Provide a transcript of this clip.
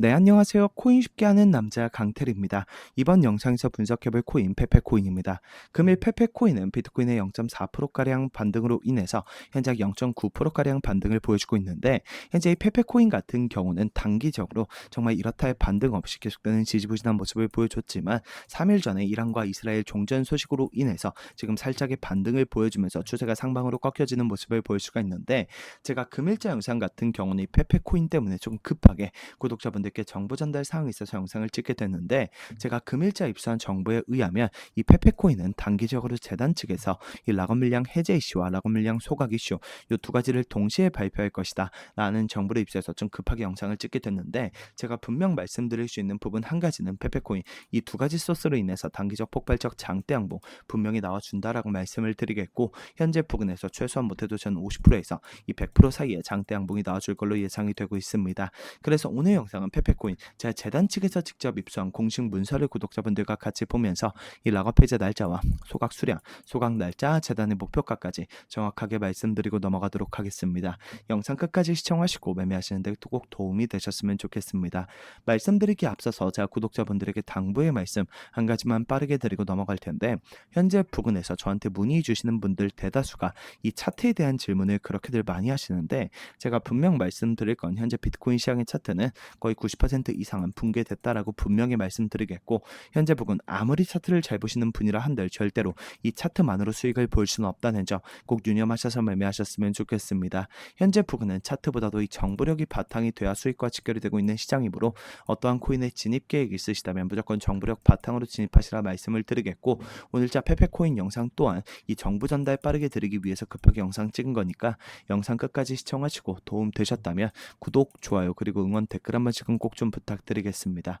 네, 안녕하세요. 코인 쉽게 하는 남자 강태리입니다. 이번 영상에서 분석해볼 코인 페페코인입니다. 금일 페페코인은 비트코인의 0.4%가량 반등으로 인해서 현재 0.9%가량 반등을 보여주고 있는데 현재 이 페페코인 같은 경우는 단기적으로 정말 이렇다 할 반등 없이 계속되는 지지부진한 모습을 보여줬지만 3일 전에 이란과 이스라엘 종전 소식으로 인해서 지금 살짝의 반등을 보여주면서 추세가 상방으로 꺾여지는 모습을 보일 수가 있는데 제가 금일자 영상 같은 경우는 이 페페코인 때문에 좀 급하게 구독자분들 께 정보 전달 사항이 있어서 영상을 찍게 됐는데 제가 금일자 입수한 정보에 의하면 이 페페코인은 단기적으로 재단 측에서 이 락업 물량 해제 이슈와 락업 물량 소각 이슈 이 두 가지를 동시에 발표할 것이다 라는 정보를 입수해서 좀 급하게 영상을 찍게 됐는데 제가 분명 말씀드릴 수 있는 부분 한 가지는 페페코인 이 두 가지 소스로 인해서 단기적 폭발적 장대 양봉 분명히 나와준다라고 말씀을 드리겠고 현재 부근에서 최소한 못해도 전 50%에서 이 100% 사이에 장대 양봉이 나와줄 걸로 예상이 되고 있습니다. 그래서 오늘 영상은 페 페코인 제가 재단 측에서 직접 입수한 공식 문서를 구독자분들과 같이 보면서 이 락업 해제 날짜와 소각 수량, 소각 날짜, 재단의 목표가까지 정확하게 말씀드리고 넘어가도록 하겠습니다. 영상 끝까지 시청하시고 매매하시는데 꼭 도움이 되셨으면 좋겠습니다. 말씀드리기 앞서서 제가 구독자분들에게 당부의 말씀 한 가지만 빠르게 드리고 넘어갈 텐데 현재 부근에서 저한테 문의 주시는 분들 대다수가 이 차트에 대한 질문을 그렇게들 많이 하시는데 제가 분명 말씀드릴 건 현재 비트코인 시장의 차트는 거의 90% 이상은 붕괴됐다라고 분명히 말씀드리겠고 현재 부근 아무리 차트를 잘 보시는 분이라 한들 절대로 이 차트만으로 수익을 볼 수는 없다는 점 꼭 유념하셔서 매매하셨으면 좋겠습니다. 현재 부근은 차트보다도 이 정보력이 바탕이 돼야 수익과 직결이 되고 있는 시장이므로 어떠한 코인에 진입 계획 있으시다면 무조건 정보력 바탕으로 진입하시라 말씀을 드리겠고 오늘자 페페코인 영상 또한 이 정보 전달 빠르게 드리기 위해서 급하게 영상 찍은 거니까 영상 끝까지 시청하시고 도움 되셨다면 구독, 좋아요 그리고 응원 댓글 한 번씩 은꼭좀 부탁드리겠습니다.